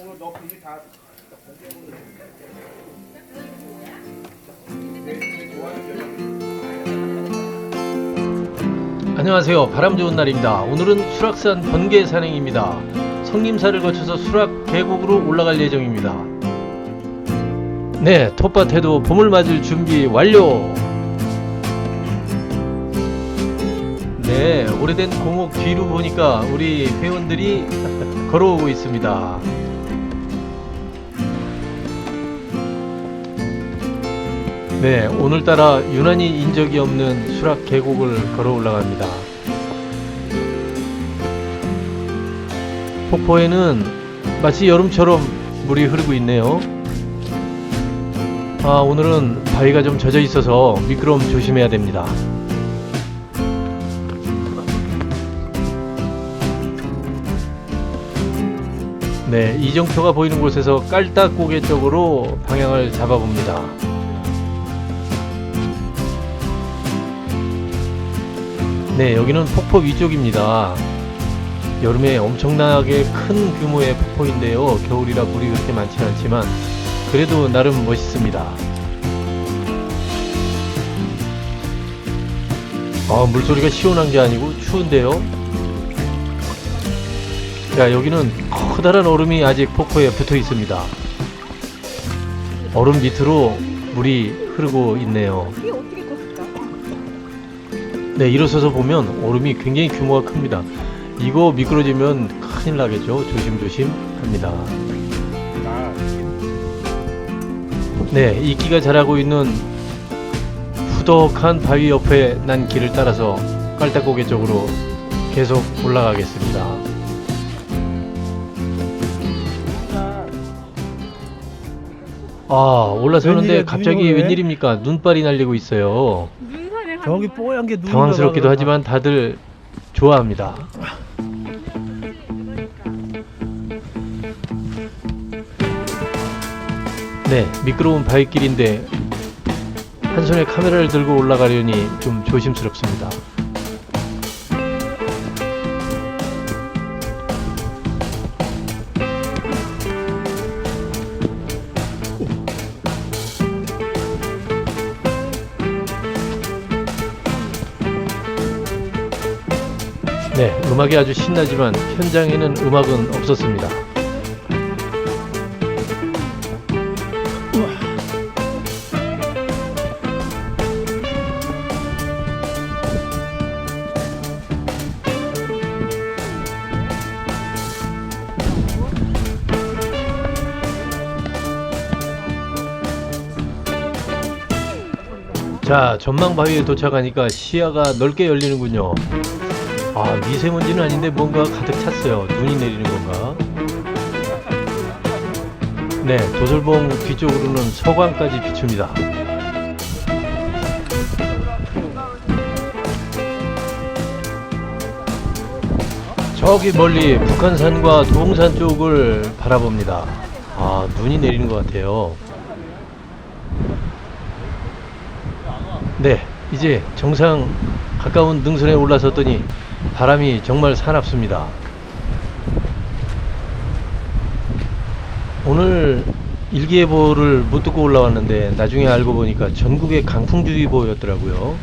오늘 너 그게 다 안녕하세요. 바람 좋은 날입니다. 오늘은 수락산 번개 산행입니다. 성림사를 거쳐서 수락 계곡으로 올라갈 예정입니다. 네, 텃밭에도 봄을 맞을 준비 완료. 네, 오래된 공옥 뒤로 보니까 우리 회원들이 걸어오고 있습니다. 네, 오늘따라 유난히 인적이 없는 수락 계곡을 걸어 올라갑니다. 폭포에는 마치 여름처럼 물이 흐르고 있네요. 아, 오늘은 바위가 좀 젖어 있어서 미끄럼 조심해야 됩니다. 네, 이정표가 보이는 곳에서 깔딱고개 쪽으로 방향을 잡아봅니다. 네, 여기는 폭포 위쪽입니다. 여름에 엄청나게 큰 규모의 폭포인데요. 겨울이라 물이 그렇게 많지는 않지만 그래도 나름 멋있습니다. 아, 물소리가 시원한 게 아니고 추운데요. 자, 여기는 커다란 얼음이 아직 폭포에 붙어 있습니다. 얼음 밑으로 물이 흐르고 있네요. 네, 일어서서 보면 얼음이 굉장히 규모가 큽니다. 이거 미끄러지면 큰일 나겠죠. 조심조심 합니다. 나 네, 이끼가 자라고 있는 후덕한 바위 옆에 난 길을 따라서 깔딱고개 쪽으로 계속 올라가겠습니다. 아, 올라서는데 갑자기? 웬일입니까? 눈발이 날리고 있어요. 가는 저기? 뽀얀 게 당황스럽기도. 하지만 다들 좋아합니다. 네, 미끄러운 바위길인데 한 손에 카메라를 들고 올라가려니 좀 조심스럽습니다. 네, 음악이 아주 신나지만 현장에는 음악은 없었습니다. 자, 전망 바위에 도착하니까 시야가 넓게 열리는군요. 아, 미세먼지는 아닌데 뭔가 가득 찼어요. 눈이 내리는 건가? 네, 도솔봉 뒤쪽으로는 서광까지 비춥니다. 저기 멀리 북한산과 도봉산 쪽을 바라봅니다. 아, 눈이 내리는 것 같아요. 네, 이제 정상 가까운 능선에 올라섰더니 바람이 정말 사납습니다. 오늘 일기예보를 못 듣고 올라왔는데 나중에 알고 보니까 전국에 강풍주의보였더라고요.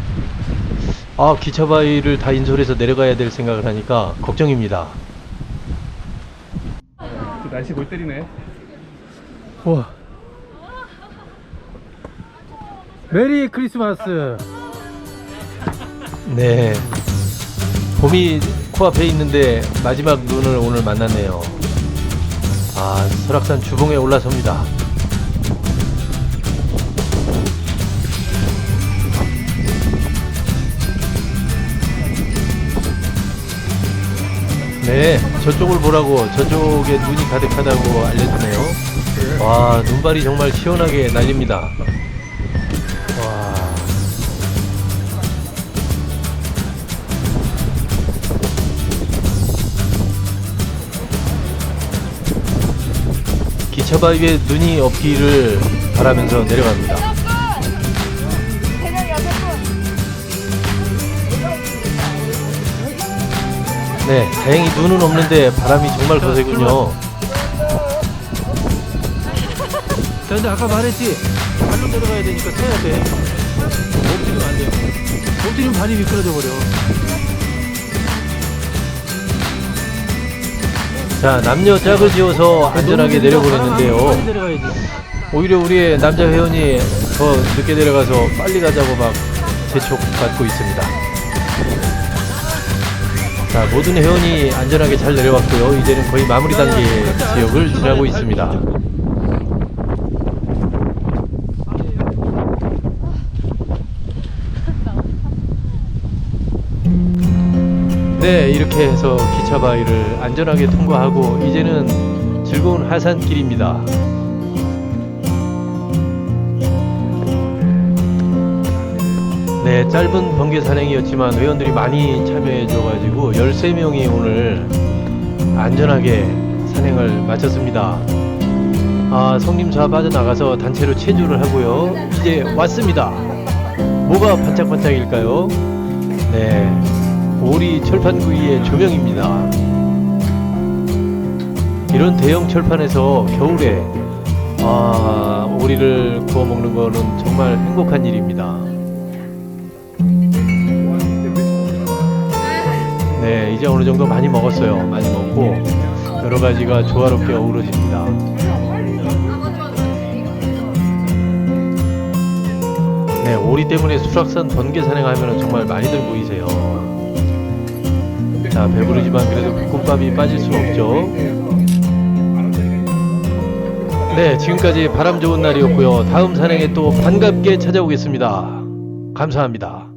아, 기차 바위를 다 인솔해서 내려가야 될 생각을 하니까 걱정입니다. 그 날씨 골 때리네. 와. 메리 크리스마스. 네. 봄이 코앞에 있는데 마지막 눈을 오늘 만났네요. 아, 설악산 주봉에 올라섭니다. 네, 저쪽을 보라고 저쪽에 눈이 가득하다고 알려주네요. 와, 눈발이 정말 시원하게 날립니다. 기차바 위에 눈이 없기를 바라면서 내려갑니다. 네, 다행히 눈은 없는데 바람이 정말 거세군요. 자, 근데 아까 말했지. 발로 내려가야 되니까 서야 돼. 엎드리면 안 돼요. 엎드리면 발이 미끄러져 버려. 자, 남녀 짝을 지어서 안전하게 내려보냈는데요. 오히려 우리의 남자 회원이 더 늦게 내려가서 빨리 가자고 막 재촉받고 있습니다. 자, 모든 회원이 안전하게 잘 내려왔고요. 이제는 거의 마무리 단계 지역을 지나고 있습니다. 네, 이렇게 해서 기차 바위를 안전하게 통과하고 이제는 즐거운 하산길입니다. 네, 짧은 번개 산행이었지만 회원들이 많이 참여해 줘가지고 13명이 오늘 안전하게 산행을 마쳤습니다. 아, 성림사 빠져나가서 단체로 체조를 하고요. 이제 왔습니다. 뭐가 반짝반짝일까요? 네, 오리 철판구이의 조명입니다. 이런 대형 철판에서 겨울에 아, 오리를 구워 먹는 거는 정말 행복한 일입니다. 네, 이제 어느 정도 많이 먹었어요. 많이 먹고 여러 가지가 조화롭게 어우러집니다. 네, 오리 때문에 수락산 번개 산행하면 정말 많이들 보이세요. 자, 배부르지만 그래도 볶음밥이 빠질 수 없죠. 네, 지금까지 바람 좋은 날이었고요. 다음 산행에 또 반갑게 찾아오겠습니다. 감사합니다.